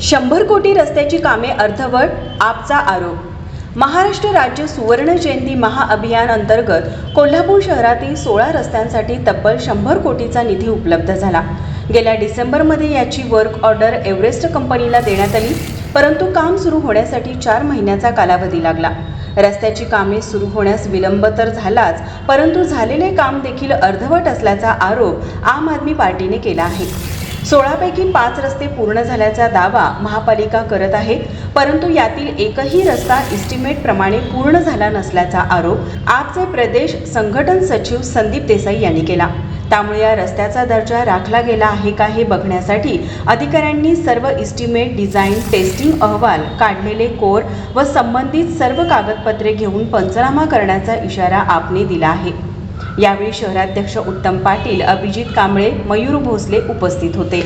शंभर कोटी रस्त्याची कामे अर्धवट आपचा आरोप. महाराष्ट्र राज्य सुवर्ण जयंती महाअभियान अंतर्गत कोल्हापूर शहरातील सोळा रस्त्यांसाठी तब्बल शंभर कोटीचा निधी उपलब्ध झाला. गेल्या डिसेंबरमध्ये याची वर्क ऑर्डर एव्हरेस्ट कंपनीला देण्यात आली परंतु काम सुरू होण्यासाठी चार महिन्याचा कालावधी लागला. रस्त्याची कामे सुरू होण्यास विलंब तर झालाच परंतु झालेले काम देखील अर्धवट असल्याचा आरोप आम आदमी पार्टीने केला आहे. सोळापैकी पाच रस्ते पूर्ण झाल्याचा दावा महापालिका करत आहे परंतु यातील एकही रस्ता इस्टिमेट प्रमाणे पूर्ण झाला नसल्याचा आरोप आपचे प्रदेश संघटन सचिव संदीप देसाई यांनी केला. त्यामुळे या रस्त्याचा दर्जा राखला गेला आहे का हे बघण्यासाठी अधिकाऱ्यांनी सर्व इस्टिमेट डिझाईन टेस्टिंग अहवाल काढलेले कोर व संबंधित सर्व कागदपत्रे घेऊन पंचनामा करण्याचा इशारा आपने दिला आहे. यावेळी शहराध्यक्ष उत्तम पाटील अभिजित कांबळे मयूर भोसले उपस्थित होते.